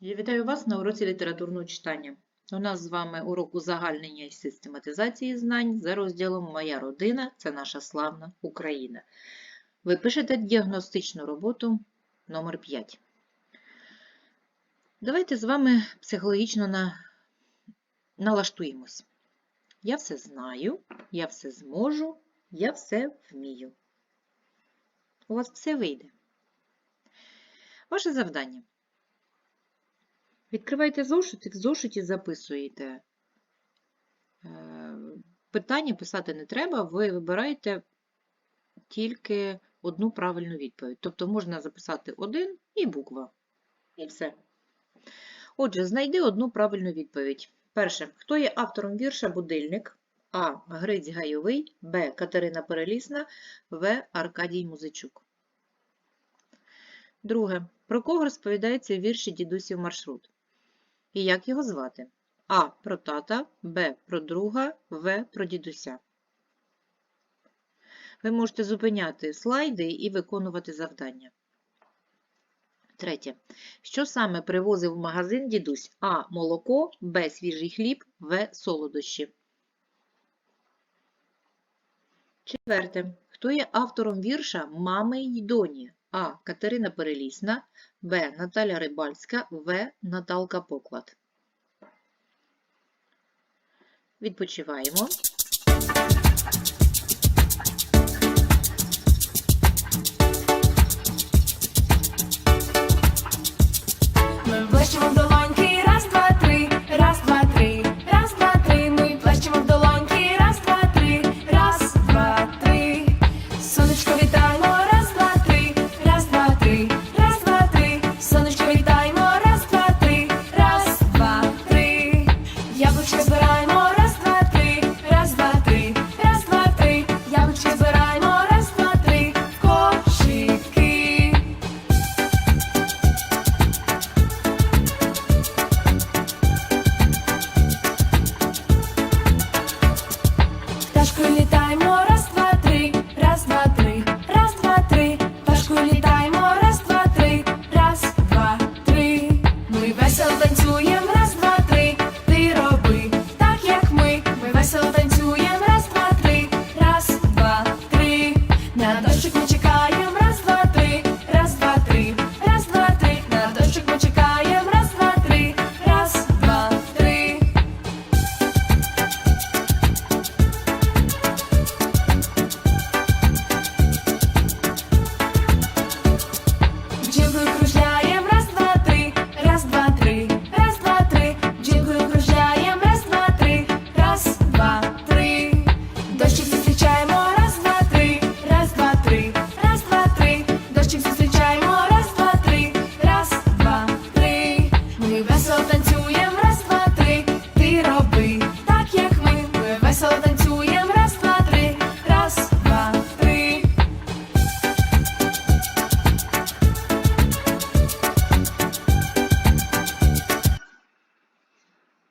Я вітаю вас на уроці літературного читання. У нас з вами урок узагальнення і систематизації знань за розділом Моя родина це наша славна Україна. Ви пишете діагностичну роботу номер 5. Давайте з вами психологічно на... налаштуємось. Я все знаю, я все зможу, я все вмію. У вас все вийде. Ваше завдання. Відкривайте зошит і в зошиті записуєте. Е, Питання писати не треба, ви вибираєте тільки одну правильну відповідь. Тобто можна записати один і буква. І все. Отже, знайди одну правильну відповідь. Перше. Хто є автором вірша Будильник? А. Гриць Гайовий, Б. Катерина Перелісна, В. Аркадій Музичук. Друге. Про кого розповідається в вірші Дідусів маршрут? І як його звати? А. Про тата, Б. Про друга, В. Про дідуся. Ви можете зупиняти слайди і виконувати завдання. Третє. Що саме привозив в магазин дідусь? А. Молоко, Б. Свіжий хліб, В. Солодощі. Четверте. Хто є автором вірша Мами й доні? А. Катерина Перелісна, Б. Наталя Рибальська, В. Наталка Поклад. Відпочиваємо.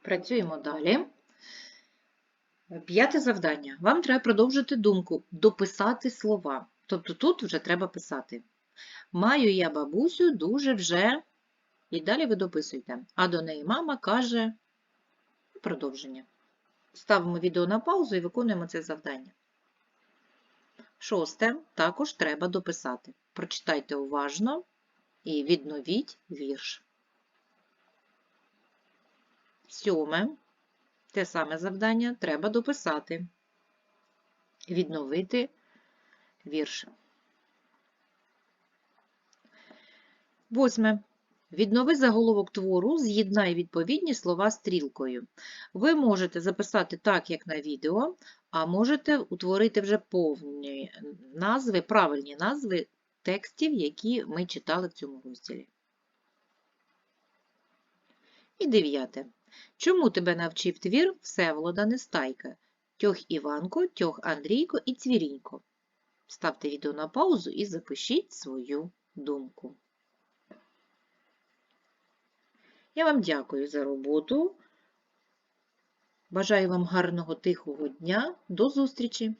Працюємо далі. П'яте завдання. Вам треба продовжити думку, дописати слова. Тобто тут вже треба писати. Маю я бабусю дуже вже. І далі ви дописуєте. А до неї мама каже продовження. Ставимо відео на паузу і виконуємо це завдання. Шосте. Також треба дописати. Прочитайте уважно і відновіть вірш. Сьоме. Те саме завдання треба дописати. Відновити вірш. Восьме. Віднови заголовок твору, з'єднай відповідні слова стрілкою. Ви можете записати так, як на відео, а можете утворити вже повні назви, правильні назви текстів, які ми читали в цьому розділі. І дев'яте. Чому тебе навчив твір Всеволода Нестайка? Тьох Іванко, тьох Андрійко і Цвірінько. Ставте відео на паузу і запишіть свою думку. Я вам дякую за роботу. Бажаю вам гарного тихого дня. До зустрічі!